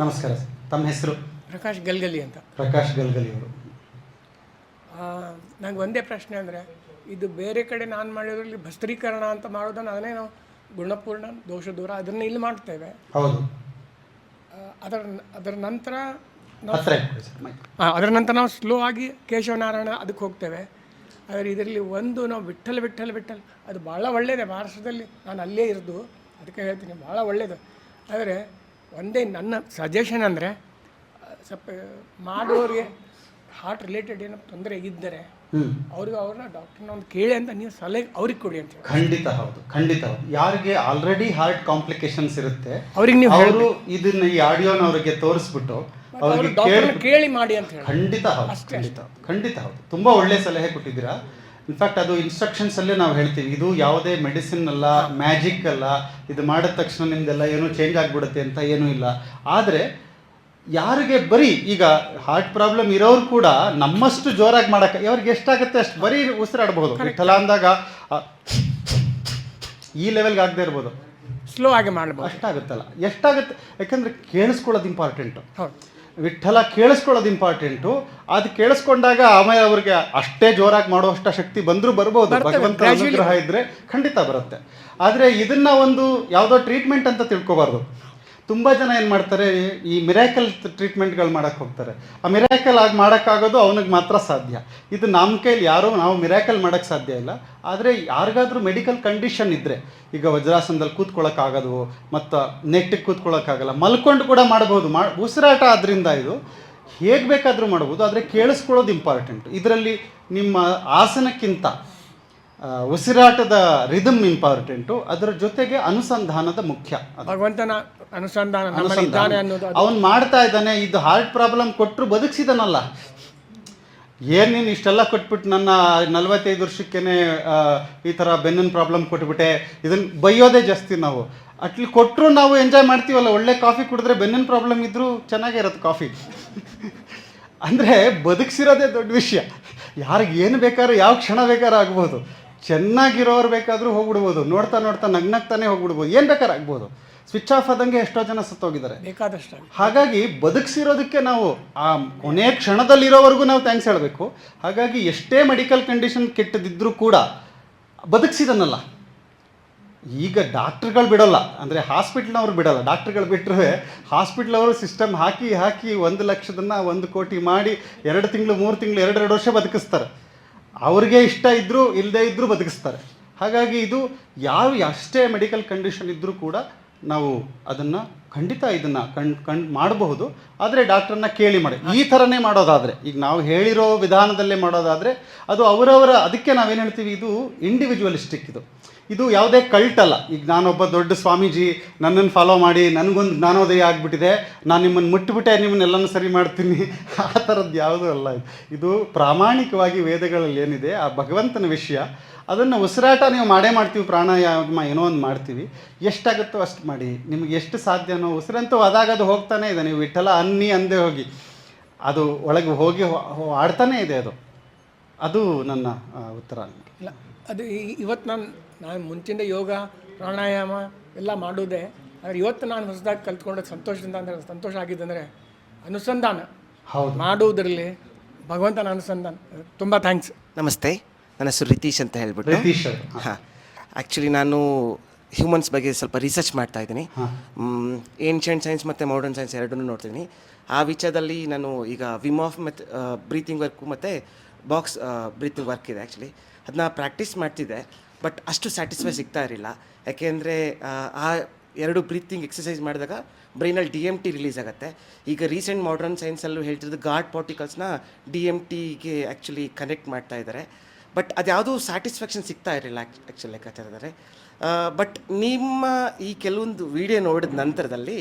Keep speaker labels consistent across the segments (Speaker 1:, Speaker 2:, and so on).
Speaker 1: ನಮಸ್ಕಾರ ಸರ್. ತಮ್ಮ ಹೆಸರು?
Speaker 2: ಪ್ರಕಾಶ್ ಗಲ್ಗಲಿ ಅಂತ.
Speaker 1: ಪ್ರಕಾಶ್ ಗಲ್ಗಲಿ ಅವರು.
Speaker 2: ನಂಗೆ ಒಂದೇ ಪ್ರಶ್ನೆ ಅಂದರೆ ಇದು ಬೇರೆ ಕಡೆ ನಾನು ಮಾಡಿದ್ರಲ್ಲಿ ಭಸ್ತ್ರೀಕರಣ ಅಂತ ಮಾಡೋದನ್ನು ಅದನ್ನೇ ನಾವು ಗುಣಪೂರ್ಣ ದೋಷ ದೂರ ಅದನ್ನು ಇಲ್ಲಿ ಮಾಡ್ತೇವೆ.
Speaker 1: ಹೌದು.
Speaker 2: ಅದರ ಅದರ ನಂತರ ಅದರ ನಂತರ ನಾವು ಸ್ಲೋ ಆಗಿ ಕೇಶವನಾರಾಯಣ ಅದಕ್ಕೆ ಹೋಗ್ತೇವೆ. ಆದರೆ ಇದರಲ್ಲಿ ಒಂದು ನಾವು ವಿಠಲ್ ವಿಠಲ್ ವಿಠಲ್ ಅದು ಭಾಳ ಒಳ್ಳೆಯದೇ ಮಹಾರಾಷ್ಟ್ರದಲ್ಲಿ ನಾನು ಅಲ್ಲೇ ಇರೋದು ಅದಕ್ಕೆ ಹೇಳ್ತೀನಿ ಭಾಳ ಒಳ್ಳೆಯದು ಆದರೆ ಒಂದೇ ನನ್ನ ಸಜೆಷನ್ ಅಂದರೆ ಸ್ವಲ್ಪ ಮಾಡೋರಿಗೆ ಹಾರ್ಟ್ ರಿಲೇಟೆಡ್ ಏನೋ ತೊಂದರೆ ಇದ್ದರೆ ಅವ್ರಿಗೆ ಅವ್ರನ್ನ ಡಾಕ್ಟರ್ನ ಒಂದು ಕೇಳಿ ಅಂತ ನೀವು ಸಲಹೆ ಅವ್ರಿಗೆ ಕೊಡಿ ಅಂತ
Speaker 1: ಖಂಡಿತ ಹೌದು ಖಂಡಿತ ಹೌದು. ಯಾರಿಗೆ ಆಲ್ರೆಡಿ ಹಾರ್ಟ್ ಕಾಂಪ್ಲಿಕೇಶನ್ಸ್ ಇರುತ್ತೆ
Speaker 2: ಅವ್ರಿಗೆ ನೀವು
Speaker 1: ಅವರು ಇದನ್ನ ಈ ಆಡಿಯೋನ ಅವರಿಗೆ ತೋರಿಸ್ಬಿಟ್ಟು ಅವ್ರಿಗೆ ಕೇಳಿ
Speaker 2: ಮಾಡಿ ಅಂತ ಹೇಳಿ.
Speaker 1: ಖಂಡಿತ ಹೌದು ಖಂಡಿತ. ಖಂಡಿತ ಹೌದು. ತುಂಬಾ ಒಳ್ಳೆ ಸಲಹೆ ಕೊಟ್ಟಿದ್ದೀರಾ. ಇನ್ಫ್ಯಾಕ್ಟ್ ಅದು ಇನ್ಸ್ಟ್ರಕ್ಷನ್ಸ್ ಅಲ್ಲೇ ನಾವು ಹೇಳ್ತೀವಿ. ಇದು ಯಾವುದೇ ಮೆಡಿಸಿನ್ ಅಲ್ಲ ಮ್ಯಾಜಿಕ್ ಅಲ್ಲ ಇದು ಮಾಡಿದ ತಕ್ಷಣ ನಿಮ್ದೆಲ್ಲ ಏನೋ ಚೇಂಜ್ ಆಗಿಬಿಡುತ್ತೆ ಅಂತ ಏನೂ ಇಲ್ಲ. ಆದರೆ ಯಾರಿಗೆ ಬರೀ ಈಗ ಹಾರ್ಟ್ ಪ್ರಾಬ್ಲಮ್ ಇರೋರು ಕೂಡ ನಮ್ಮಷ್ಟು ಜೋರಾಗಿ ಮಾಡೋಕ್ಕೆ ಅವ್ರಿಗೆ ಎಷ್ಟಾಗುತ್ತೆ ಅಷ್ಟು ಬರೀ ಉಸಿರಾಡಬಹುದು. ವಿಠಲ ಅಂದಾಗ ಈ ಲೆವೆಲ್ಗೆ ಆಗದೆ ಇರ್ಬೋದು.
Speaker 2: ಸ್ಲೋ ಆಗಿ ಮಾಡಬಹುದು
Speaker 1: ಅಷ್ಟಾಗುತ್ತಲ್ಲ. ಎಷ್ಟಾಗುತ್ತೆ? ಯಾಕಂದ್ರೆ ಕೇಳಿಸ್ಕೊಳ್ಳೋದು ಇಂಪಾರ್ಟೆಂಟು
Speaker 2: ಹೌದು.
Speaker 1: ವಿಠಲ ಕೇಳಿಸ್ಕೊಳ್ಳೋದು ಇಂಪಾರ್ಟೆಂಟು ಅದು ಕೇಳಿಸ್ಕೊಂಡಾಗ ಆಮೇಲೆ ಅವ್ರಿಗೆ ಅಷ್ಟೇ ಜೋರಾಗಿ ಮಾಡುವಷ್ಟು ಶಕ್ತಿ ಬಂದರೂ ಬರ್ಬೋದು. ಭಗವಂತ ಅನುಗ್ರಹ ಇದ್ರೆ ಖಂಡಿತ ಬರುತ್ತೆ. ಆದರೆ ಇದನ್ನ ಒಂದು ಯಾವುದೋ ಟ್ರೀಟ್ಮೆಂಟ್ ಅಂತ ತಿಳ್ಕೊಬಾರ್ದು. ತುಂಬ ಜನ ಏನು ಮಾಡ್ತಾರೆ, ಈ ಮಿರಾಕಲ್ ಟ್ರೀಟ್ಮೆಂಟ್ಗಳು ಮಾಡೋಕ್ಕೆ ಹೋಗ್ತಾರೆ. ಆ ಮಿರಾಕಲ್ ಆಗಿ ಮಾಡೋಕ್ಕಾಗೋದು ಅವನಿಗೆ ಮಾತ್ರ ಸಾಧ್ಯ. ಇದು ನಮ್ಮ ಕೈಲಿ ಯಾರೂ ನಾವು ಮಿರಾಕಲ್ ಮಾಡೋಕ್ಕೆ ಸಾಧ್ಯ ಇಲ್ಲ. ಆದರೆ ಯಾರಿಗಾದರೂ ಮೆಡಿಕಲ್ ಕಂಡೀಷನ್ ಇದ್ದರೆ ಈಗ ವಜ್ರಾಸನದಲ್ಲಿ ಕೂತ್ಕೊಳ್ಳೋಕ್ಕಾಗೋದು ಮತ್ತು ನೆಟ್ಟಿಗೆ ಕೂತ್ಕೊಳ್ಳೋಕ್ಕಾಗಲ್ಲ ಮಲ್ಕೊಂಡು ಕೂಡ ಮಾಡ್ಬೋದು. ಮಾ, ಉಸಿರಾಟ ಆದ್ದರಿಂದ ಇದು, ಹೇಗೆ ಬೇಕಾದರೂ ಮಾಡ್ಬೋದು, ಆದರೆ ಕೇಳಿಸ್ಕೊಳ್ಳೋದು ಇಂಪಾರ್ಟೆಂಟ್ ಇದರಲ್ಲಿ ನಿಮ್ಮ ಆಸನಕ್ಕಿಂತ ಉಸಿರಾಟದ ರಿದಮ್ ಇಂಪಾರ್ಟೆಂಟು ಅದರ ಜೊತೆಗೆ ಅನುಸಂಧಾನದ ಮುಖ್ಯ
Speaker 2: ಭಗವಂತನ ಅನುಸಂಧಾನ ನಮ್ಮಲ್ಲಿ ಇದ್ದಾನೆ ಅನ್ನೋದು
Speaker 1: ಅವನು ಮಾಡ್ತಾ ಇದ್ದಾನೆ ಇದು ಹಾರ್ಟ್ ಪ್ರಾಬ್ಲಮ್ ಕೊಟ್ಟರು ಬದುಕಿಸಿದನಲ್ಲ. ಏನು ನೀನು ಇಷ್ಟೆಲ್ಲ ಕೊಟ್ಬಿಟ್ಟು ನನ್ನ ನಲ್ವತ್ತೈದು ವರ್ಷಕ್ಕೇನೆ ಈ ಥರ ಬೆನ್ನಿನ ಪ್ರಾಬ್ಲಮ್ ಕೊಟ್ಬಿಟ್ಟೆ. ಇದನ್ನು ಬೈಯೋದೇ ಜಾಸ್ತಿ ನಾವು. ಅಟ್ಲಿ ಕೊಟ್ಟರು ನಾವು ಎಂಜಾಯ್ ಮಾಡ್ತೀವಲ್ಲ ಒಳ್ಳೆ ಕಾಫಿ ಕುಡಿದ್ರೆ ಬೆನ್ನಿನ ಪ್ರಾಬ್ಲಮ್ ಇದ್ದರೂ ಚೆನ್ನಾಗೇ ಇರುತ್ತೆ ಕಾಫಿ ಅಂದರೆ ಬದುಕಿಸಿರೋದೇ ದೊಡ್ಡ ವಿಷಯ. ಯಾರಿಗೆ ಏನು ಬೇಕಾದ್ರೂ ಯಾವ ಕ್ಷಣ ಬೇಕಾದ್ರೂ ಆಗ್ಬೋದು. ಚೆನ್ನಾಗಿರೋರು ಬೇಕಾದರೂ ಹೋಗ್ಬಿಡ್ಬೋದು. ನೋಡ್ತಾ ನೋಡ್ತಾ ನಗ್ನಗ್ತಾನೆ ಹೋಗ್ಬಿಡ್ಬೋದು. ಏನು ಬೇಕಾದ್ರೂ ಆಗ್ಬೋದು. ಸ್ವಿಚ್ ಆಫ್ ಆದಂಗೆ ಎಷ್ಟೋ ಜನ ಸತ್ತೋಗಿದ್ದಾರೆ.
Speaker 2: ಬೇಕಾದಷ್ಟು
Speaker 1: ಹಾಗಾಗಿ ಬದುಕಿಸಿರೋದಕ್ಕೆ ನಾವು ಆ ಕೊನೆಯ ಕ್ಷಣದಲ್ಲಿರೋವರೆಗೂ ನಾವು ಥ್ಯಾಂಕ್ಸ್ ಹೇಳಬೇಕು. ಹಾಗಾಗಿ ಎಷ್ಟೇ ಮೆಡಿಕಲ್ ಕಂಡೀಷನ್ ಕೆಟ್ಟದಿದ್ದರೂ ಕೂಡ ಬದುಕಿಸಿದನಲ್ಲ. ಈಗ ಡಾಕ್ಟ್ರುಗಳು ಬಿಡೋಲ್ಲ. ಅಂದರೆ ಹಾಸ್ಪಿಟ್ಲ್ನವ್ರು ಬಿಡೋಲ್ಲ. ಡಾಕ್ಟ್ರುಗಳು ಬಿಟ್ಟರೆ ಹಾಸ್ಪಿಟ್ಲವರು ಸಿಸ್ಟಮ್ ಹಾಕಿ ಹಾಕಿ ಒಂದು ಲಕ್ಷದನ್ನ ಒಂದು ಕೋಟಿ ಮಾಡಿ ಎರಡು ತಿಂಗಳು ಮೂರು ತಿಂಗಳು ಎರಡೆರಡು ವರ್ಷ ಬದುಕಿಸ್ತಾರೆ. ಅವ್ರಿಗೆ ಇಷ್ಟ ಇದ್ದರೂ ಇಲ್ಲದೇ ಇದ್ದರೂ ಬದುಕಿಸ್ತಾರೆ. ಹಾಗಾಗಿ ಇದು ಯಾರು ಅಷ್ಟೇ ಮೆಡಿಕಲ್ ಕಂಡೀಷನ್ ಇದ್ದರೂ ಕೂಡ ನಾವು ಅದನ್ನು ಖಂಡಿತ ಇದನ್ನು ಕಣ್ ಕಣ್ ಮಾಡಬಹುದು. ಆದರೆ ಡಾಕ್ಟ್ರನ್ನ ಕೇಳಿ ಮಾಡಿ. ಈ ಥರನೇ ಮಾಡೋದಾದರೆ, ಈಗ ನಾವು ಹೇಳಿರೋ ವಿಧಾನದಲ್ಲೇ ಮಾಡೋದಾದರೆ, ಅದು ಅವರವರ, ಅದಕ್ಕೆ ನಾವೇನು ಹೇಳ್ತೀವಿ, ಇದು ಇಂಡಿವಿಜುವಲಿಸ್ಟಿಕ್ ಇದು. ಇದು ಯಾವುದೇ ಕಲ್ಟ್ ಅಲ್ಲ. ಈಗ ನಾನೊಬ್ಬ ದೊಡ್ಡ ಸ್ವಾಮೀಜಿ, ನನ್ನನ್ನು ಫಾಲೋ ಮಾಡಿ, ನನಗೊಂದು ಜ್ಞಾನೋದಯ ಆಗಿಬಿಟ್ಟಿದೆ, ನಾನು ನಿಮ್ಮನ್ನು ಮುಟ್ಬಿಟ್ಟೆ, ನಿಮ್ಮನ್ನೆಲ್ಲನೂ ಸರಿ ಮಾಡ್ತೀನಿ. ಆ ಥರದ್ದು ಯಾವುದೂ ಅಲ್ಲ. ಇದು. ಪ್ರಾಮಾಣಿಕವಾಗಿ ವೇದಗಳಲ್ಲಿ ಏನಿದೆ, ಆ ಭಗವಂತನ ವಿಷಯ. ಅದನ್ನು ಉಸಿರಾಟ ನೀವು ಮಾಡೇ ಮಾಡ್ತೀವಿ, ಪ್ರಾಣಾಯಾಮ ಏನೋ ಒಂದು ಮಾಡ್ತೀವಿ. ಎಷ್ಟಾಗುತ್ತೋ ಅಷ್ಟು ಮಾಡಿ. ನಿಮಗೆ ಎಷ್ಟು ಸಾಧ್ಯನೋ ಉಸಿರಂತೂ ಅದಾಗ ಅದು ಹೋಗ್ತಾನೆ ಇದೆ. ನೀವು ವಿಠಲ ಅನ್ನಿ ಅಂದೇ ಹೋಗಿ. ಅದು ಒಳಗೆ ಹೋಗಿ ಆಡ್ತಾನೇ ಇದೆ ಅದು. ಅದು ನನ್ನ ಉತ್ತರ.
Speaker 2: ಇಲ್ಲ, ಅದು ಇವತ್ತು ನಾನು ನಾನು ಮುಂಚಿಂದ ಯೋಗ ಪ್ರಾಣಾಯಾಮ ಎಲ್ಲ ಮಾಡೋದೆ. ಆದರೆ ಇವತ್ತು ನಾನು ಹೊಸದಾಗಿ ಕಲ್ತ್ಕೊಂಡ ಸಂತೋಷದಿಂದ ಅಂದರೆ ಸಂತೋಷ ಆಗಿದ್ದಂದರೆ ಅನುಸಂಧಾನ.
Speaker 1: ಹೌದು.
Speaker 2: ಮಾಡುವುದರಲ್ಲಿ ಭಗವಂತನ ಅನುಸಂಧಾನ. ತುಂಬ ಥ್ಯಾಂಕ್ಸ್
Speaker 3: ನಮಸ್ತೆ. ನನ್ನ ಹೆಸರು ರಿತೀಶ್ ಅಂತ ಹೇಳ್ಬಿಟ್ಟು.
Speaker 1: ರಿತೀಶ್ ಅವರು
Speaker 3: ಹಾಂ. ಆ್ಯಕ್ಚುಲಿ ನಾನು ಹ್ಯೂಮನ್ಸ್ ಬಗ್ಗೆ ಸ್ವಲ್ಪ ರಿಸರ್ಚ್ ಮಾಡ್ತಾ ಇದ್ದೀನಿ. ಏನ್ಷಿಯಂಟ್ ಸೈನ್ಸ್ ಮತ್ತು ಮಾಡರ್ನ್ ಸೈನ್ಸ್ ಎರಡನ್ನೂ ನೋಡ್ತೀನಿ. ಆ ವಿಚಾರದಲ್ಲಿ ನಾನು ಈಗ ವಿಮ್ ಆಫ್ ಮತ್ತು ಬ್ರೀತಿಂಗ್ ವರ್ಕು ಮತ್ತು ಬಾಕ್ಸ್ ಬ್ರೀತಿಂಗ್ ವರ್ಕ್ ಇದೆ ಆ್ಯಕ್ಚುಲಿ ಅದನ್ನ ಪ್ರಾಕ್ಟೀಸ್ ಮಾಡ್ತಿದ್ದೆ. ಬಟ್ ಅಷ್ಟು ಸ್ಯಾಟಿಸ್ಫೈ ಸಿಗ್ತಾ ಇರಲಿಲ್ಲ. ಯಾಕೆಂದರೆ, ಆ ಎರಡು ಬ್ರೀತಿಂಗ್ ಎಕ್ಸಸೈಸ್ ಮಾಡಿದಾಗ ಬ್ರೈನಲ್ಲಿ ಡಿ ಎಂ ಟಿ ರಿಲೀಸ್ ಆಗುತ್ತೆ. ಈಗ ರೀಸೆಂಟ್ ಮಾಡರ್ನ್ ಸೈನ್ಸಲ್ಲೂ ಹೇಳ್ತಿರೋದು ಗಾಡ್ ಪಾರ್ಟಿಕಲ್ಸ್ನ ಡಿ ಎಂ ಟಿಗೆ ಆ್ಯಕ್ಚುಲಿ ಕನೆಕ್ಟ್ ಮಾಡ್ತಾ ಇದ್ದಾರೆ. ಬಟ್ ಅದ್ಯಾವುದೂ ಸ್ಯಾಟಿಸ್ಫ್ಯಾಕ್ಷನ್ ಸಿಗ್ತಾ ಇರಲಿಲ್ಲ ಆ್ಯಕ್ಚುಲಿ ಲೆಕ್ಕಾಚಾರದಲ್ಲಿ. ಬಟ್ ನಿಮ್ಮ ಈ ಕೆಲವೊಂದು ವಿಡಿಯೋ ನೋಡಿದ ನಂತರದಲ್ಲಿ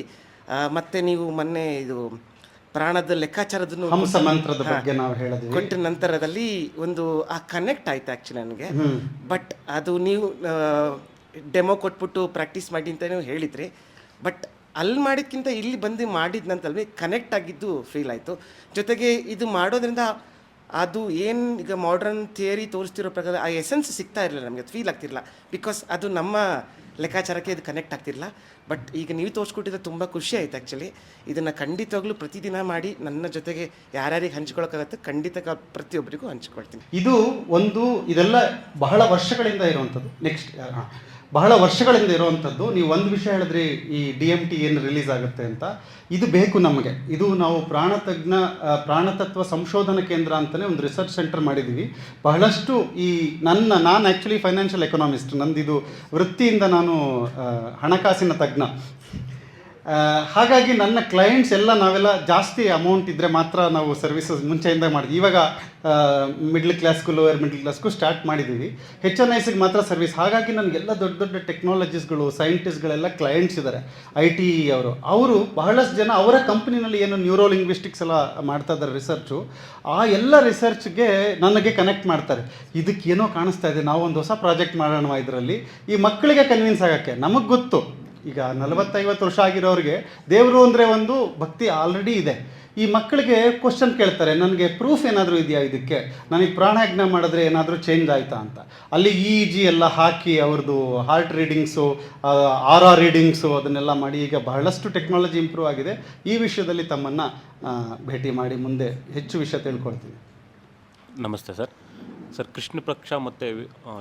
Speaker 3: ಮತ್ತೆ ನೀವು ಮೊನ್ನೆ ಇದು ಪ್ರಾಣದ ಲೆಕ್ಕಾಚಾರದನ್ನು
Speaker 1: ಹಂಸ ಮಂತ್ರದ ಬಗ್ಗೆ ನಾವು ಹೇಳಿದ್ವಿ.
Speaker 3: ಕೊಟ್ಟ ನಂತರದಲ್ಲಿ ಒಂದು ಆ ಕನೆಕ್ಟ್ ಆಯ್ತು ಆ್ಯಕ್ಚುಲಿ ನನಗೆ. ಬಟ್ ಅದು ನೀವು ಡೆಮೋ ಕೊಟ್ಬಿಟ್ಟು ಪ್ರಾಕ್ಟೀಸ್ ಮಾಡಿ ಅಂತ ನೀವು ಹೇಳಿದ್ರಿ ಬಟ್ ಅಲ್ಲಿ ಮಾಡಿದ್ಕಿಂತ ಇಲ್ಲಿ ಬಂದು ಮಾಡಿದ ನಂತರ ಕನೆಕ್ಟ್ ಆಗಿದ್ದು ಫೀಲ್ ಆಯಿತು. ಜೊತೆಗೆ ಇದು ಮಾಡೋದ್ರಿಂದ ಅದು ಏನು ಈಗ ಮಾಡ್ರನ್ ಥಿಯರಿ ತೋರಿಸ್ತಿರೋ ಪ್ರಕಾರ ಆ ಎಸೆನ್ಸ್ ಸಿಗ್ತಾ ಇರಲಿಲ್ಲ ನಮಗೆ ಫೀಲ್ ಆಗ್ತಿರಲಿಲ್ಲ. ಬಿಕಾಸ್ ಅದು ನಮ್ಮ ಲೆಕ್ಕಾಚಾರಕ್ಕೆ ಇದು ಕನೆಕ್ಟ್ ಆಗ್ತಿರಲಿಲ್ಲ. ಬಟ್ ಈಗ ನೀವು ತೋರಿಸ್ಕೊಟ್ಟಿದ್ದು ತುಂಬ ಖುಷಿ ಆಯ್ತು ಆ್ಯಕ್ಚುಲಿ ಇದನ್ನು ಖಂಡಿತವಾಗ್ಲೂ ಪ್ರತಿದಿನ ಮಾಡಿ ನನ್ನ ಜೊತೆಗೆ ಯಾರ್ಯಾರಿಗೆ ಹಂಚ್ಕೊಳ್ಳೋಕ್ಕಾಗತ್ತೆ ಖಂಡಿತ ಕ- ಪ್ರತಿಯೊಬ್ಬರಿಗೂ ಹಂಚ್ಕೊಳ್ತೀನಿ.
Speaker 1: ಇದು ಒಂದು ಇದೆಲ್ಲ ಬಹಳ ವರ್ಷಗಳಿಂದ ಇರುವಂಥದ್ದು. ನೆಕ್ಸ್ಟ್ ಬಹಳ ವರ್ಷಗಳಿಂದ ಇರುವಂಥದ್ದು. ನೀವು ಒಂದು ವಿಷಯ ಹೇಳಿದ್ರಿ ಈ ಡಿ ಎಂ ಟಿ ಏನು ರಿಲೀಸ್ ಆಗುತ್ತೆ ಅಂತ. ಇದು ಬೇಕು ನಮಗೆ. ಇದು ನಾವು ಪ್ರಾಣತಜ್ಞ ಪ್ರಾಣತತ್ವ ಸಂಶೋಧನಾ ಕೇಂದ್ರ ಅಂತಲೇ ಒಂದು ರಿಸರ್ಚ್ ಸೆಂಟರ್ ಮಾಡಿದ್ದೀವಿ ಬಹಳಷ್ಟು ಈ ನನ್ನ, ನಾನು ಆ್ಯಕ್ಚುಲಿ ಫೈನಾನ್ಷಿಯಲ್ ಎಕನಾಮಿಸ್ಟ್ ನಂದಿದು ವೃತ್ತಿಯಿಂದ ನಾನು ಹಣಕಾಸಿನ ತಜ್ಞ. ಹಾಗಾಗಿ ನನ್ನ ಕ್ಲೈಂಟ್ಸ್ ಎಲ್ಲ ನಾವೆಲ್ಲ ಜಾಸ್ತಿ ಅಮೌಂಟ್ ಇದ್ದರೆ ಮಾತ್ರ ನಾವು ಸರ್ವಿಸಸ್ ಮುಂಚೆಯಿಂದ ಮಾಡಿದ್ವಿ ಇವಾಗ ಮಿಡ್ಲ್ ಕ್ಲಾಸ್ಗೂ ಲೋಯರ್ ಮಿಡ್ಲ್ ಕ್ಲಾಸ್ಗೂ ಸ್ಟಾರ್ಟ್ ಮಾಡಿದ್ದೀವಿ ಹೆಚ್ ಎನ್ ಐಸಿಗೆ ಮಾತ್ರ ಸರ್ವಿಸ್ ಹಾಗಾಗಿ ನನಗೆಲ್ಲ ದೊಡ್ಡ ದೊಡ್ಡ ಟೆಕ್ನಾಲಜಿಸ್ಗಳು ಸೈಂಟಿಸ್ಟ್ಗಳೆಲ್ಲ ಕ್ಲೈಂಟ್ಸ್ ಇದ್ದಾರೆ ಐ ಟಿ ಅವರು. ಅವರು ಬಹಳಷ್ಟು ಜನ ಅವರ ಕಂಪ್ನಿನಲ್ಲಿ ಏನು ನ್ಯೂರೋ ಲಿಂಗ್ವಿಸ್ಟಿಕ್ಸ್ ಎಲ್ಲ ಮಾಡ್ತಾ ಇದ್ದಾರೆ ರಿಸರ್ಚು ಆ ಎಲ್ಲ ರಿಸರ್ಚ್ಗೆ ನನಗೆ ಕನೆಕ್ಟ್ ಮಾಡ್ತಾರೆ. ಇದಕ್ಕೆ ಏನೋ ಕಾಣಿಸ್ತಾ ಇದೆ. ನಾವು ಒಂದು ಹೊಸ ಪ್ರಾಜೆಕ್ಟ್ ಮಾಡೋಣ ಇದರಲ್ಲಿ. ಈ ಮಕ್ಕಳಿಗೆ ಕನ್ವಿನ್ಸ್ ಆಗೋಕ್ಕೆ. ನಮಗೆ ಗೊತ್ತು. ಈಗ ನಲವತ್ತೈವತ್ತು ವರ್ಷ ಆಗಿರೋರಿಗೆ ದೇವರು ಅಂದರೆ ಒಂದು ಭಕ್ತಿ ಆಲ್ರೆಡಿ ಇದೆ. ಈ ಮಕ್ಕಳಿಗೆ ಕ್ವಶನ್ ಕೇಳ್ತಾರೆ, ನನಗೆ ಪ್ರೂಫ್ ಏನಾದರೂ ಇದೆಯಾ ಇದಕ್ಕೆ ನನಗೆ ಪ್ರಾಣಾಯಾಮ ಮಾಡಿದ್ರೆ ಏನಾದರೂ ಚೇಂಜ್ ಆಯಿತಾ ಅಂತ. ಅಲ್ಲಿ ಇ ಜಿ ಎಲ್ಲ ಹಾಕಿ ಅವ್ರದ್ದು heart readings R R readings ಅದನ್ನೆಲ್ಲ ಮಾಡಿ ಈಗ ಬಹಳಷ್ಟು ಟೆಕ್ನಾಲಜಿ ಇಂಪ್ರೂವ್ ಆಗಿದೆ. ಈ ವಿಷಯದಲ್ಲಿ ತಮ್ಮನ್ನು ಭೇಟಿ ಮಾಡಿ ಮುಂದೆ ಹೆಚ್ಚು ವಿಷಯ ತಿಳ್ಕೊಳ್ತೀನಿ.
Speaker 4: ನಮಸ್ತೆ ಸರ್. ಸರ್, ಕೃಷ್ಣ ಪಕ್ಷ ಮತ್ತು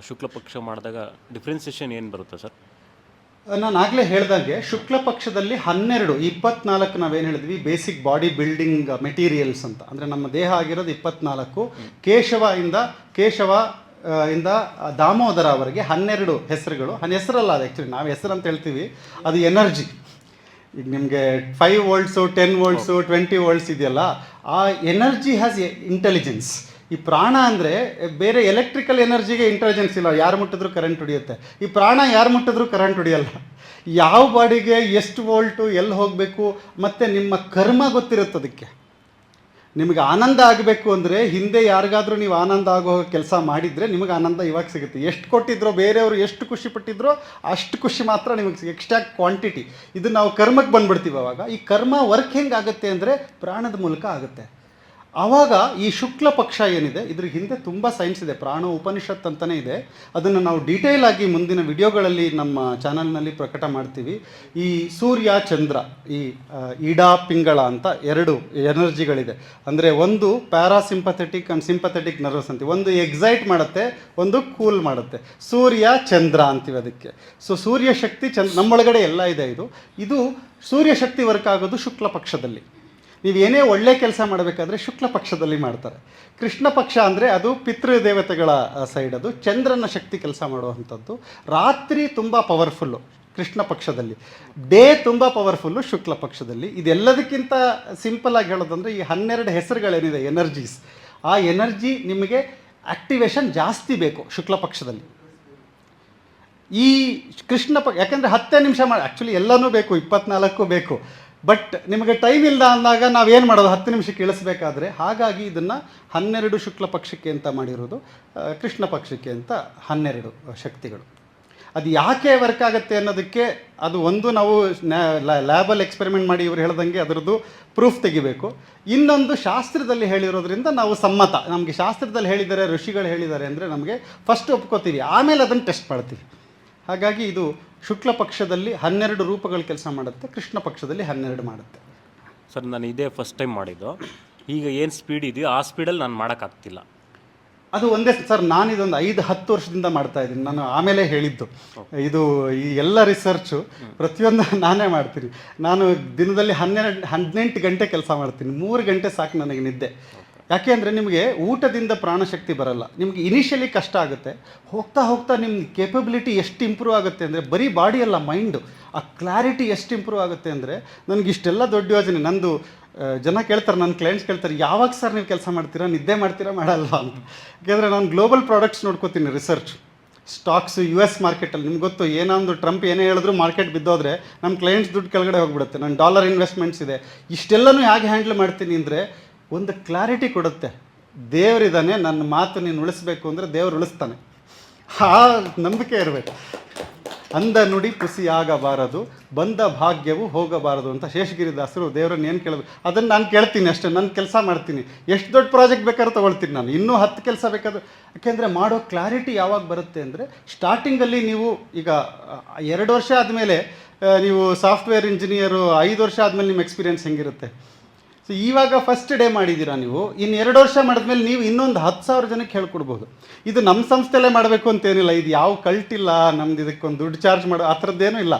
Speaker 4: ಶುಕ್ಲ ಪಕ್ಷ ಮಾಡಿದಾಗ ಡಿಫ್ರೆನ್ಸಿಯೇಷನ್ ಏನು ಬರುತ್ತೆ ಸರ್?
Speaker 1: ನಾನು ಆಗಲೇ ಹೇಳ್ದಂಗೆ ಶುಕ್ಲ ಪಕ್ಷದಲ್ಲಿ ಹನ್ನೆರಡು, ಇಪ್ಪತ್ನಾಲ್ಕು ನಾವೇನು ಹೇಳಿದ್ವಿ? ಬೇಸಿಕ್ ಬಾಡಿ ಬಿಲ್ಡಿಂಗ್ ಮೆಟೀರಿಯಲ್ಸ್ ಅಂತ. ಅಂದರೆ ನಮ್ಮ ದೇಹ ಆಗಿರೋದು ಇಪ್ಪತ್ನಾಲ್ಕು. ಕೇಶವ ಇಂದ ಕೇಶವ ಇಂದ ದಾಮೋದರ ಅವರಿಗೆ ಹನ್ನೆರಡು ಹೆಸರುಗಳು. ಹೆಸರಲ್ಲ ಅದು ಆ್ಯಕ್ಚುಲಿ ನಾವು ಹೆಸರು ಅಂತ ಹೇಳ್ತೀವಿ. ಅದು ಎನರ್ಜಿ ಈಗ ನಿಮಗೆ five volts ten volts twenty volts ಇದೆಯಲ್ಲ, ಆ ಎನರ್ಜಿ ಹ್ಯಾಸ್ ಇಂಟೆಲಿಜೆನ್ಸ್ ಈ ಪ್ರಾಣ ಅಂದರೆ ಬೇರೆ ಎಲೆಕ್ಟ್ರಿಕಲ್ ಎನರ್ಜಿಗೆ ಇಂಟೆಲಿಜೆನ್ಸ್ ಇಲ್ಲ, ಯಾರು ಮುಟ್ಟಿದ್ರು ಕರೆಂಟ್ ಹೊಡಿಯುತ್ತೆ ಈ ಪ್ರಾಣ ಯಾರು ಮುಟ್ಟಿದ್ರು ಕರೆಂಟ್ ಹೊಡಿಯಲ್ಲ ಯಾವ ಬಾಡಿಗೆ ಎಷ್ಟು ವೋಲ್ಟು ಎಲ್ಲಿ ಹೋಗಬೇಕು, ಮತ್ತು ನಿಮ್ಮ ಕರ್ಮ ಗೊತ್ತಿರುತ್ತೆ ಅದಕ್ಕೆ. ನಿಮಗೆ ಆನಂದ ಆಗಬೇಕು ಅಂದರೆ ಹಿಂದೆ ಯಾರಿಗಾದರೂ ನೀವು ಆನಂದ ಆಗೋ ಕೆಲಸ ಮಾಡಿದರೆ ನಿಮಗೆ ಆನಂದ ಇವಾಗ ಸಿಗುತ್ತೆ. ಎಷ್ಟು ಕೊಟ್ಟಿದ್ರೋ, ಬೇರೆಯವರು ಎಷ್ಟು ಖುಷಿ ಪಟ್ಟಿದ್ರೋ ಅಷ್ಟು ಖುಷಿ ಮಾತ್ರ ನಿಮಗೆ ಸಿಗ ಎಕ್ಸ್ಟ್ರಾ ಕ್ವಾಂಟಿಟಿ ಇದು ನಾವು ಕರ್ಮಕ್ಕೆ ಬಂದ್ಬಿಡ್ತೀವಿ ಅವಾಗ. ಈ ಕರ್ಮ ವರ್ಕ್ ಹೆಂಗಾಗುತ್ತೆ ಅಂದರೆ ಪ್ರಾಣದ ಮೂಲಕ ಆಗುತ್ತೆ. ಆವಾಗ ಈ ಶುಕ್ಲ ಪಕ್ಷ ಏನಿದೆ, ಇದ್ರ ಹಿಂದೆ ತುಂಬ ಸೈನ್ಸ್ ಇದೆ, ಪ್ರಾಣ ಉಪನಿಷತ್ ಅಂತಲೇ ಇದೆ. ಅದನ್ನು ನಾವು ಡೀಟೇಲ್ ಆಗಿ ಮುಂದಿನ ವಿಡಿಯೋಗಳಲ್ಲಿ ನಮ್ಮ ಚಾನಲ್ನಲ್ಲಿ ಪ್ರಕಟ ಮಾಡ್ತೀವಿ. ಈ ಸೂರ್ಯ, ಚಂದ್ರ, ಈ ಈಡಾ, ಪಿಂಗಳ ಅಂತ ಎರಡು ಎನರ್ಜಿಗಳಿದೆ ಅಂದರೆ ಒಂದು ಪ್ಯಾರಾಸಿಂಪಥೆಟಿಕ್ ಆ್ಯಂಡ್ ಸಿಂಪಥೆಟಿಕ್ ನರ್ವಸ್ ಅಂತೀವಿ. ಒಂದು ಎಕ್ಸೈಟ್ ಮಾಡುತ್ತೆ, ಒಂದು ಕೂಲ್ ಮಾಡುತ್ತೆ. ಸೂರ್ಯ, ಚಂದ್ರ ಅಂತೀವಿ ಅದಕ್ಕೆ. ಸೊ ಸೂರ್ಯ ಶಕ್ತಿ ಚಂದ್ರ ನಮ್ಮೊಳಗಡೆ ಎಲ್ಲ ಇದೆ ಇದು. ಇದು ಸೂರ್ಯಶಕ್ತಿ ವರ್ಕ್ ಆಗೋದು ಶುಕ್ಲ ಪಕ್ಷದಲ್ಲಿ. ನೀವು ಏನೇ ಒಳ್ಳೆ ಕೆಲಸ ಮಾಡಬೇಕಾದ್ರೆ ಶುಕ್ಲ ಪಕ್ಷದಲ್ಲಿ ಮಾಡ್ತಾರೆ. ಕೃಷ್ಣ ಪಕ್ಷ ಅಂದರೆ ಅದು ಪಿತೃದೇವತೆಗಳ ಸೈಡ್ ಅದು. ಚಂದ್ರನ ಶಕ್ತಿ ಕೆಲಸ ಮಾಡುವಂಥದ್ದು. ರಾತ್ರಿ ತುಂಬ ಪವರ್ಫುಲ್ಲು ಕೃಷ್ಣ ಪಕ್ಷದಲ್ಲಿ. ಡೇ ತುಂಬ ಪವರ್ಫುಲ್ಲು ಶುಕ್ಲ ಪಕ್ಷದಲ್ಲಿ. ಇದೆಲ್ಲದಕ್ಕಿಂತ ಸಿಂಪಲ್ ಆಗಿ ಹೇಳೋದಂದರೆ ಈ ಹನ್ನೆರಡು ಹೆಸರುಗಳೇನಿದೆ ಎನರ್ಜೀಸ್ ಆ ಎನರ್ಜಿ ನಿಮಗೆ ಆಕ್ಟಿವೇಶನ್ ಜಾಸ್ತಿ ಬೇಕು ಶುಕ್ಲ ಪಕ್ಷದಲ್ಲಿ. ಈ ಕೃಷ್ಣ ಪಕ್ಷ ಯಾಕಂದರೆ ಹತ್ತೇ ನಿಮಿಷ ಮಾಡಿ ಆ್ಯಕ್ಚುಲಿ ಎಲ್ಲನೂ ಬೇಕು, ಇಪ್ಪತ್ನಾಲ್ಕು ಬೇಕು. ಬಟ್ ನಿಮಗೆ ಟೈಮ್ ಇಲ್ಲ ಅಂದಾಗ ನಾವೇನು ಮಾಡೋದು? ಹತ್ತು ನಿಮಿಷಕ್ಕೆ ಇಳಿಸ್ಬೇಕಾದ್ರೆ ಹಾಗಾಗಿ ಇದನ್ನು ಹನ್ನೆರಡು ಶುಕ್ಲ ಪಕ್ಷಕ್ಕೆ ಅಂತ ಮಾಡಿರೋದು ಕೃಷ್ಣ ಪಕ್ಷಕ್ಕೆ ಅಂತ ಹನ್ನೆರಡು ಶಕ್ತಿಗಳು. ಅದು ಯಾಕೆ ವರ್ಕ್ ಆಗುತ್ತೆ ಅನ್ನೋದಕ್ಕೆ ಅದು ಒಂದು ನಾವು ಲ್ಯಾಬಲ್ಲಿ ಎಕ್ಸ್ಪೆರಿಮೆಂಟ್ ಮಾಡಿ ಇವರು ಹೇಳ್ದಂಗೆ ಅದರದ್ದು ಪ್ರೂಫ್ ತೆಗಿಬೇಕು. ಇನ್ನೊಂದು ಶಾಸ್ತ್ರದಲ್ಲಿ ಹೇಳಿರೋದ್ರಿಂದ ನಾವು ಸಮ್ಮತ. ನಮಗೆ ಶಾಸ್ತ್ರದಲ್ಲಿ ಹೇಳಿದ್ದಾರೆ ಋಷಿಗಳು ಹೇಳಿದ್ದಾರೆ ಅಂದರೆ ನಮಗೆ ಫಸ್ಟ್ ಒಪ್ಕೋತೀವಿ. ಆಮೇಲೆ ಅದನ್ನು ಟೆಸ್ಟ್ ಮಾಡ್ತೀವಿ. ಹಾಗಾಗಿ ಇದು ಶುಕ್ಲ ಪಕ್ಷದಲ್ಲಿ ಹನ್ನೆರಡು ರೂಪಗಳು ಕೆಲಸ ಮಾಡುತ್ತೆ ಕೃಷ್ಣ ಪಕ್ಷದಲ್ಲಿ ಹನ್ನೆರಡು ಮಾಡುತ್ತೆ.
Speaker 4: ಸರ್ ನಾನು ಇದೇ ಫಸ್ಟ್ ಟೈಮ್ ಮಾಡಿದ್ದು. ಈಗ ಏನು ಸ್ಪೀಡ್ ಇದೆಯೋ ಆ ಸ್ಪೀಡಲ್ಲಿ ನಾನು ಮಾಡೋಕ್ಕಾಗ್ತಿಲ್ಲ.
Speaker 1: ಅದು ಒಂದೇ ಸರ್ ನಾನು ಇದೊಂದು ಐದು ಹತ್ತು ವರ್ಷದಿಂದ ಮಾಡ್ತಾ ಇದ್ದೀನಿ. ನಾನು ಆಮೇಲೆ ಹೇಳಿದ್ದು. ಇದು ಈ ಎಲ್ಲ ರಿಸರ್ಚು ಪ್ರತಿಯೊಂದು ನಾನೇ ಮಾಡ್ತೀನಿ. ನಾನು ದಿನದಲ್ಲಿ ಹನ್ನೆರಡು ಹದಿನೆಂಟು ಗಂಟೆ ಕೆಲಸ ಮಾಡ್ತೀನಿ. ಮೂರು ಗಂಟೆ ಸಾಕು ನನಗೆ ನಿದ್ದೆ. ಯಾಕೆ ಅಂದರೆ ನಿಮಗೆ ಊಟದಿಂದ ಪ್ರಾಣಶಕ್ತಿ ಬರಲ್ಲ. ನಿಮಗೆ ಇನಿಷಿಯಲಿ ಕಷ್ಟ ಆಗುತ್ತೆ. ಹೋಗ್ತಾ ಹೋಗ್ತಾ ನಿಮ್ಮ ಕೇಪಬಿಲಿಟಿ ಎಷ್ಟು ಇಂಪ್ರೂವ್ ಆಗುತ್ತೆ ಅಂದರೆ ಬರೀ ಬಾಡಿ ಅಲ್ಲ ಮೈಂಡು ಆ ಕ್ಲಾರಿಟಿ ಎಷ್ಟು ಇಂಪ್ರೂವ್ ಆಗುತ್ತೆ ಅಂದರೆ ನನಗೆ ಇಷ್ಟೆಲ್ಲ ದೊಡ್ಡ ಯೋಜನೆ. ನಂದು ಜನ ಕೇಳ್ತಾರೆ ನನ್ನ ಕ್ಲೈಂಟ್ಸ್ ಕೇಳ್ತಾರೆ, ಯಾವಾಗ ಸರ್ ನೀವು ಕೆಲಸ ಮಾಡ್ತೀರಾ? ನಿದ್ದೆ ಮಾಡ್ತೀರಾ? ಮಾಡಲ್ಲ ಅಂತ. ಯಾಕೆಂದರೆ ನಾನು ಗ್ಲೋಬಲ್ ಪ್ರಾಡಕ್ಟ್ಸ್ ನೋಡ್ಕೋತೀನಿ ರಿಸರ್ಚ್ ಸ್ಟಾಕ್ಸ್ ಯು ಎಸ್ ಮಾರ್ಕೆಟಲ್ಲಿ ನಿಮ್ಗೆ ಗೊತ್ತು, ಏನಾದ್ರು ಟ್ರಂಪ್ ಏನೇ ಹೇಳಿದ್ರು ಮಾರ್ಕೆಟ್ ಬಿದ್ದೋದ್ರೆ ನಮ್ಮ ಕ್ಲೈಂಟ್ಸ್ ದುಡ್ಡು ಕೆಳಗಡೆ ಹೋಗ್ಬಿಡುತ್ತೆ. ನನ್ನ ಡಾಲರ್ ಇನ್ವೆಸ್ಟ್ಮೆಂಟ್ಸ್ ಇದೆ. ಇಷ್ಟೆಲ್ಲನೂ ಹೇಗೆ ಹ್ಯಾಂಡಲ್ ಮಾಡ್ತೀನಿ ಅಂದರೆ ಒಂದು ಕ್ಲಾರಿಟಿ ಕೊಡುತ್ತೆ. ದೇವರಿದ್ದಾನೆ, ನನ್ನ ಮಾತು ನೀನು ಉಳಿಸ್ಬೇಕು ಅಂದರೆ ದೇವ್ರು ಉಳಿಸ್ತಾನೆ. ಆ ನಂಬಿಕೆ ಇರಬೇಕು.
Speaker 5: ಅಂದ ನುಡಿ ಪುಸಿಯಾಗಬಾರದು, ಬಂದ ಭಾಗ್ಯವು ಹೋಗಬಾರದು ಅಂತ ಶೇಷಗಿರಿ ದಾಸರು ದೇವರನ್ನ ಏನು ಕೇಳೋದು ಅದನ್ನು ನಾನು ಕೇಳ್ತೀನಿ ಅಷ್ಟೇ, ನಾನು ಕೆಲಸ ಮಾಡ್ತೀನಿ. ಎಷ್ಟು ದೊಡ್ಡ ಪ್ರಾಜೆಕ್ಟ್ ಬೇಕಾದ್ರೂ ತೊಗೊಳ್ತೀನಿ ನಾನು. ಇನ್ನೂ ಹತ್ತು ಕೆಲಸ ಬೇಕಾದ್ರೂ. ಯಾಕೆಂದರೆ ಮಾಡೋ ಕ್ಲಾರಿಟಿ ಯಾವಾಗ ಬರುತ್ತೆ ಅಂದರೆ ಸ್ಟಾರ್ಟಿಂಗಲ್ಲಿ ನೀವು ಈಗ ಎರಡು ವರ್ಷ ಆದಮೇಲೆ ನೀವು ಸಾಫ್ಟ್ವೇರ್ ಇಂಜಿನಿಯರು ಐದು ವರ್ಷ ಆದಮೇಲೆ ನಿಮ್ಮ ಎಕ್ಸ್ಪೀರಿಯನ್ಸ್ ಹೆಂಗಿರುತ್ತೆ? ಸೊ ಇವಾಗ ಫಸ್ಟ್ ಡೇ ಮಾಡಿದ್ದೀರಾ ನೀವು. ಇನ್ನು ಎರಡು ವರ್ಷ ಮಾಡಿದ್ಮೇಲೆ ನೀವು ಇನ್ನೊಂದು ಹತ್ತು ಸಾವಿರ ಜನಕ್ಕೆ ಹೇಳ್ಕೊಡ್ಬೋದು. ಇದು ನಮ್ಮ ಸಂಸ್ಥೆಲೇ ಮಾಡಬೇಕು ಅಂತೇನಿಲ್ಲ ಇದು ಯಾವ ಕಲ್ಟಿಲ್ಲ ನಮ್ದು ಇದಕ್ಕೊಂದು ದುಡ್ಡು ಚಾರ್ಜ್ ಮಾಡೋ ಆ ಥರದ್ದೇನೂ ಇಲ್ಲ.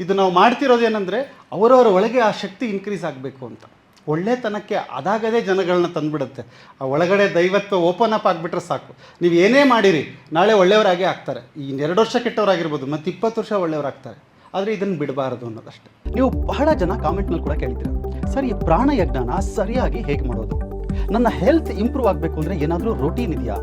Speaker 5: ಇದು ನಾವು ಮಾಡ್ತಿರೋದು ಏನಂದರೆ, ಅವರವರ ಒಳಗೆ ಆ ಶಕ್ತಿ ಇನ್ಕ್ರೀಸ್ ಆಗಬೇಕು ಅಂತ. ಒಳ್ಳೆತನಕ್ಕೆ ಅದಾಗದೇ ಜನಗಳನ್ನ ತಂದುಬಿಡುತ್ತೆ. ಆ ಒಳಗಡೆ ದೈವತ್ವ ಓಪನ್ ಅಪ್ ಆಗಿಬಿಟ್ರೆ ಸಾಕು. ನೀವು ಏನೇ ಮಾಡಿರಿ, ನಾಳೆ ಒಳ್ಳೆಯವರಾಗೇ ಆಗ್ತಾರೆ. ಈ ಎರಡು ವರ್ಷ ಕೆಟ್ಟವರಾಗಿರ್ಬೋದು, ಮತ್ತು ಇಪ್ಪತ್ತು ವರ್ಷ ಒಳ್ಳೆಯವರಾಗ್ತಾರೆ. ಆದರೆ ಇದನ್ನು ಬಿಡಬಾರದು ಅನ್ನೋದಷ್ಟೇ.
Speaker 1: ನೀವು ಬಹಳ ಜನ ಕಾಮೆಂಟ್ನಲ್ಲಿ ಕೂಡ ಕೇಳ್ತೀರ ಸರ್, ಈ ಪ್ರಾಣಯಜ್ಞಾನ ಸರಿಯಾಗಿ ಹೇಗೆ ಮಾಡೋದು? ನನ್ನ ಹೆಲ್ತ್ ಇಂಪ್ರೂವ್ ಆಗಬೇಕು ಅಂದರೆ ಏನಾದರೂ ರೊಟೀನ್ ಇದೆಯಾ?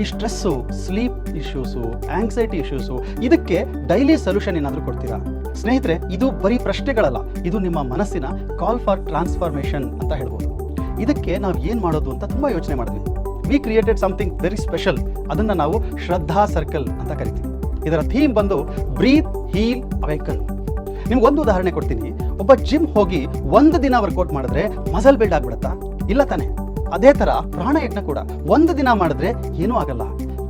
Speaker 1: ಈ stress sleep issues anxiety issues ಇದಕ್ಕೆ ಡೈಲಿ ಸೊಲ್ಯೂಷನ್ ಏನಾದರೂ ಕೊಡ್ತೀರಾ? ಸ್ನೇಹಿತರೆ, ಇದು ಬರೀ ಪ್ರಶ್ನೆಗಳಲ್ಲ, ಇದು ನಿಮ್ಮ ಮನಸ್ಸಿನ ಕಾಲ್ ಫಾರ್ ಟ್ರಾನ್ಸ್ಫಾರ್ಮೇಷನ್ ಅಂತ ಹೇಳ್ಬೋದು. ಇದಕ್ಕೆ ನಾವು ಏನು ಮಾಡೋದು ಅಂತ ತುಂಬ ಯೋಚನೆ ಮಾಡಿದ್ವಿ we created something very special ಅದನ್ನು ನಾವು ಶ್ರದ್ಧಾ ಸರ್ಕಲ್ ಅಂತ ಕರಿತೀವಿ. ಇದರ ಥೀಮ್ ಬಂದು, ಬ್ರೀತ್ ಹೀಲ್ ಅವೇಕನ್ ನಿಮ್ಗೆ ಒಂದು ಉದಾಹರಣೆ ಕೊಡ್ತೀನಿ. ಒಬ್ಬ ಜಿಮ್ ಹೋಗಿ ಒಂದು ದಿನ ವರ್ಕೌಟ್ ಮಾಡಿದ್ರೆ ಮಸಲ್ ಬಿಲ್ಡ್ ಆಗ್ಬಿಡುತ್ತಾ? ಇಲ್ಲ ತಾನೆ? ಅದೇ ತರ ಪ್ರಾಣಾಯಾಮ ಕೂಡ ಒಂದು ದಿನ ಮಾಡಿದ್ರೆ ಏನೂ ಆಗಲ್ಲ.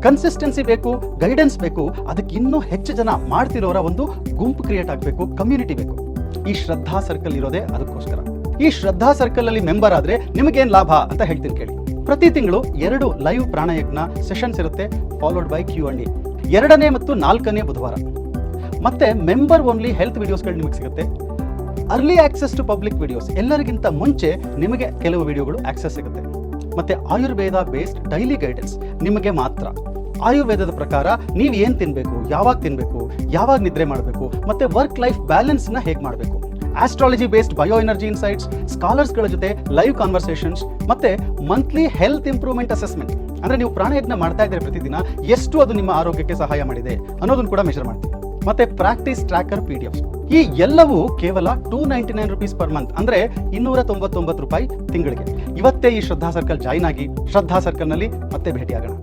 Speaker 1: ಕನ್ಸಿಸ್ಟೆನ್ಸಿ ಬೇಕು ಗೈಡೆನ್ಸ್ ಬೇಕು, ಅದಕ್ಕೆ ಇನ್ನೂ ಹೆಚ್ಚು ಜನ ಮಾಡ್ತಿರೋರ ಒಂದು ಗುಂಪು ಕ್ರಿಯೇಟ್ ಆಗಬೇಕು ಕಮ್ಯುನಿಟಿ ಬೇಕು. ಈ ಶ್ರದ್ಧಾ ಸರ್ಕಲ್ ಇರೋದೇ ಅದಕ್ಕೋಸ್ಕರ. ಈ ಶ್ರದ್ಧಾ ಸರ್ಕಲ್ ಅಲ್ಲಿ ಮೆಂಬರ್ ಆದ್ರೆ ನಿಮಗೇನ್ ಲಾಭ ಅಂತ ಹೇಳ್ತೀನಿ ಕೇಳಿ. ಪ್ರತಿ ತಿಂಗಳು ಎರಡು ಲೈವ್ ಪ್ರಾಣಯಜ್ಞ ಸೆಷನ್ಸ್ ಇರುತ್ತೆ ಫಾಲೋಡ್ ಬೈ ಕ್ಯೂ ಅಂಡ್ ಎರಡನೇ ಮತ್ತು ನಾಲ್ಕನೇ ಬುಧವಾರ. ಮತ್ತೆ ಮೆಂಬರ್ ಓನ್ಲಿ ಹೆಲ್ತ್ ವಿಡಿಯೋಸ್ಗಳು ನಿಮಗೆ ಸಿಗುತ್ತೆ. Early access to public videos ಎಲ್ಲರಿಗಿಂತ ಮುಂಚೆ ನಿಮಗೆ ಕೆಲವು ವಿಡಿಯೋಗಳು ಆಕ್ಸೆಸ್ ಸಿಗುತ್ತೆ. ಮತ್ತೆ ಆಯುರ್ವೇದ ಬೇಸ್ಡ್ ಡೈಲಿ ಗೈಡೆನ್ಸ್ ನಿಮಗೆ ಮಾತ್ರ. ಆಯುರ್ವೇದದ ಪ್ರಕಾರ ನೀವು ಏನು ತಿನ್ನಬೇಕು ಯಾವಾಗ ತಿನ್ನಬೇಕು ಯಾವಾಗ ನಿದ್ರೆ ಮಾಡಬೇಕು, ಮತ್ತೆ ವರ್ಕ್ ಲೈಫ್ ಬ್ಯಾಲೆನ್ಸ್ನ ಹೇಗೆ ಮಾಡಬೇಕು. Astrology based bio energy insights ಸ್ಕಾಲರ್ಸ್ಗಳ ಜೊತೆ ಲೈವ್ ಕಾನ್ವರ್ಸೇಷನ್ಸ್ ಮತ್ತೆ ಮಂತ್ಲಿ ಹೆಲ್ತ್ ಇಂಪ್ರೂವ್ಮೆಂಟ್ ಅಸೆಸ್ಮೆಂಟ್ ಅಂದ್ರೆ ನೀವು ಪ್ರಾಣಯಜ್ಞ ಮಾಡ್ತಾ ಇದ್ದರೆ ಪ್ರತಿದಿನ ಎಷ್ಟು ಅದು ನಿಮ್ಮ ಆರೋಗ್ಯಕ್ಕೆ ಸಹಾಯ ಮಾಡಿದೆ ಅನ್ನೋದನ್ನು ಕೂಡ ಮೆಷರ್ ಮಾಡ್ತೀವಿ. ಮತ್ತೆ ಪ್ರಾಕ್ಟೀಸ್ ಟ್ರ್ಯಾಕರ್ ಪಿ ಈ ಎಲ್ಲವೂ ಕೇವಲ two ninety nine rupees per month ಅಂದ್ರೆ ಇನ್ನೂರ ತೊಂಬತ್ತೊಂಬತ್ತು ರೂಪಾಯಿ ತಿಂಗಳಿಗೆ. ಇವತ್ತೇ ಈ ಶ್ರದ್ಧಾ ಸರ್ಕಲ್ ಜಾಯಿನ್ ಆಗಿ, ಶ್ರದ್ಧಾ ಸರ್ಕಲ್ನಲ್ಲಿ ಮತ್ತೆ ಭೇಟಿಯಾಗೋಣ.